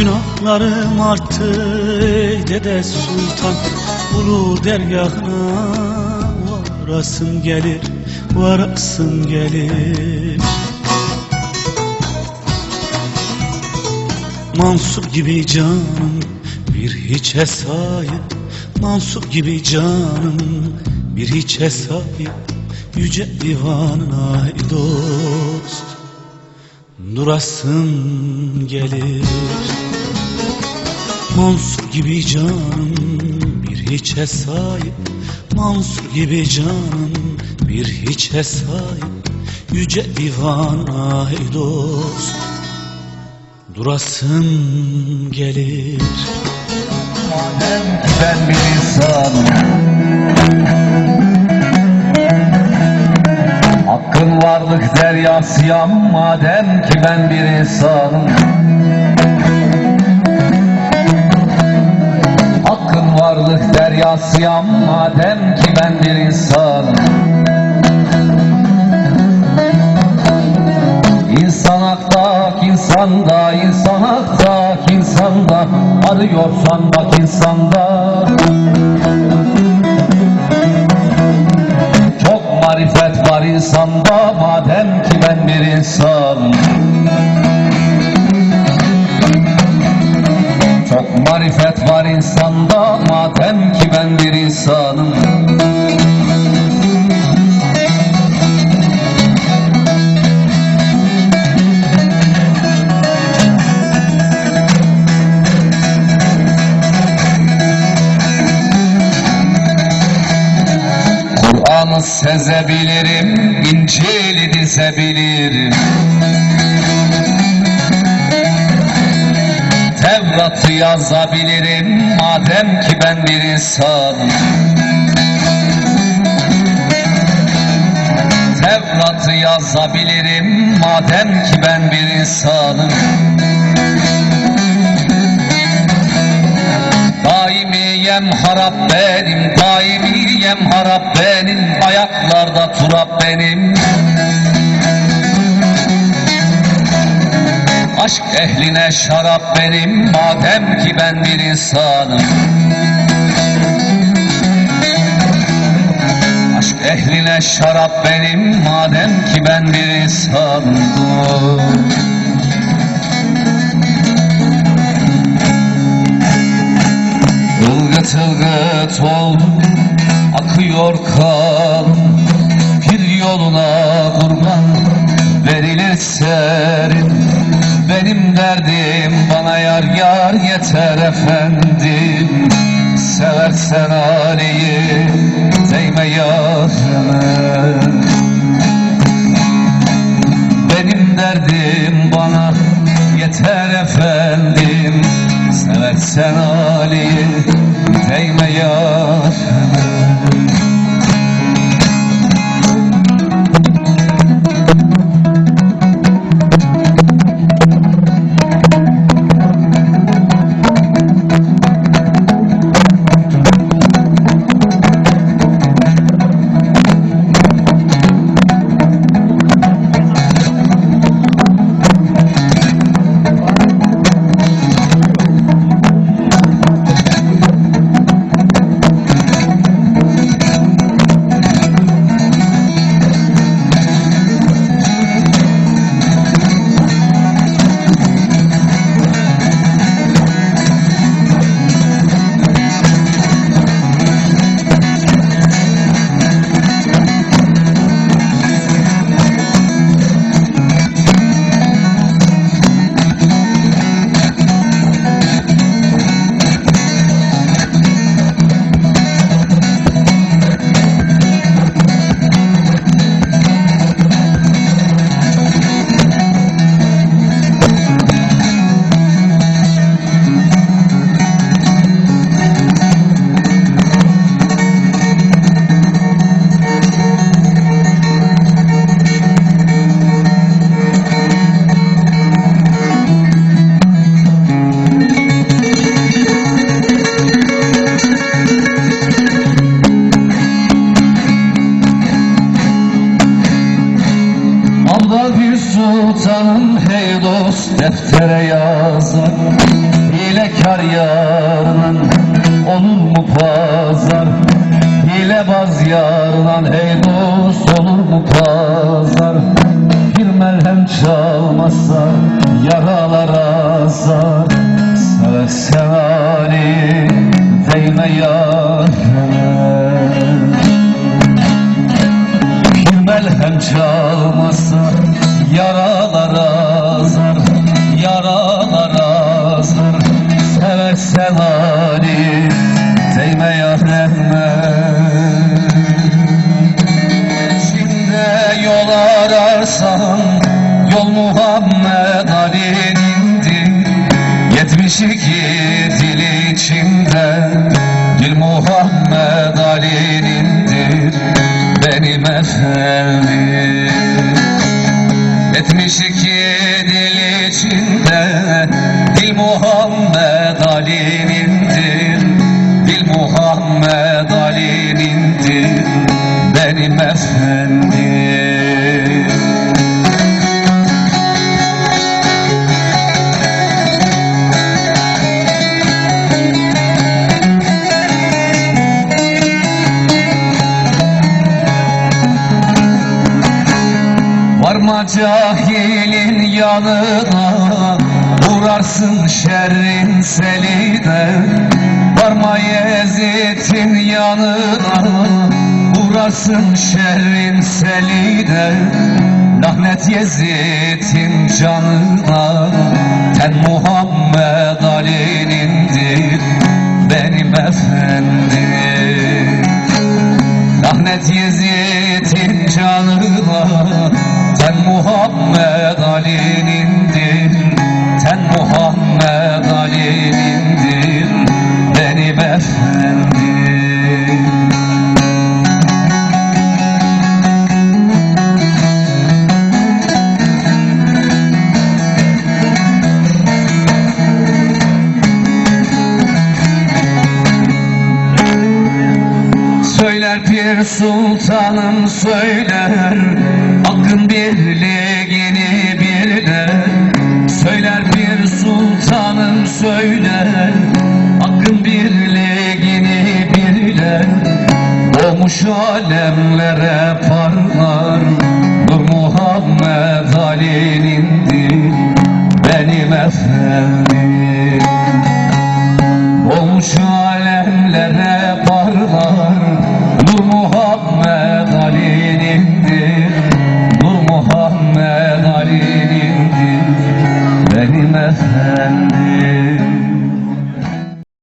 Günahlarım arttı dede sultan. Ulu dergahına varasın gelir Varasın gelir. Mansup gibi canım bir hiçe sahip. Mansup gibi canım bir hiçe sahip. Yüce divanına dost Durasın gelir. Mansur gibi canım bir hiçe sahip. Mansur gibi canım bir hiçe sahip. Yüce divan ey dost. Durasın gelir. Madem ben bir insanım Hakkın varlık deryasıyam Madem ki ben bir insanım. Hakkın varlık deryasıyam Madem ki ben bir insanım. İnsan haktak insanda, insan haktak insanda Arıyorsan bak insanda var insanda madem ki ben bir insanım Çok marifet var insanda madem ki ben bir insanım Kur'an'ı sezebilirim, İncil'i dizebilirim Tevrat'ı yazabilirim, madem ki ben bir insanım Tevrat'ı yazabilirim, madem ki ben bir insanım Daimiyem harap benim, daimiyem harap benim Ayaklarda turap benim. Aşk ehline şarap benim Madem ki ben bir insanım. Aşk ehline şarap benim Madem ki ben bir insanım Ilgıt oldu akıyor kan. Bir yoluna kurban verilir serin. Benim derdim bana yar yar yeter efendim. Seversen Ali'yi değme yarime benim derdim bana yeter efendim Seversen Ali'yi değme yar deftere yaz azar Hilekar yarından olur mu pazar? Hilebaz yarından hey dost olur mu pazar? Bir merhem çalmazsa yaralar azar. Sevsen Ali Seversen cahilin yanına Uğrarsın şerrin seline Varma Yezid'in yanına Uğrarsın şerrin seline Lahnet Yezid'in canına Ten Muhammed Ali'nindir Benim efendim. Lahnet Yezid'in canına Ten Muhammed Söyler Sultanım söyler Hakkın birliğini birler Söyler Pir Sultanım söyler Hakkın birliğini birler Doğmuş alemlere parlar Nur Muhammed Ali'nindir Benim efendim. Olmuş alemlere parlar Muhammed Ali'nindir Benim efendim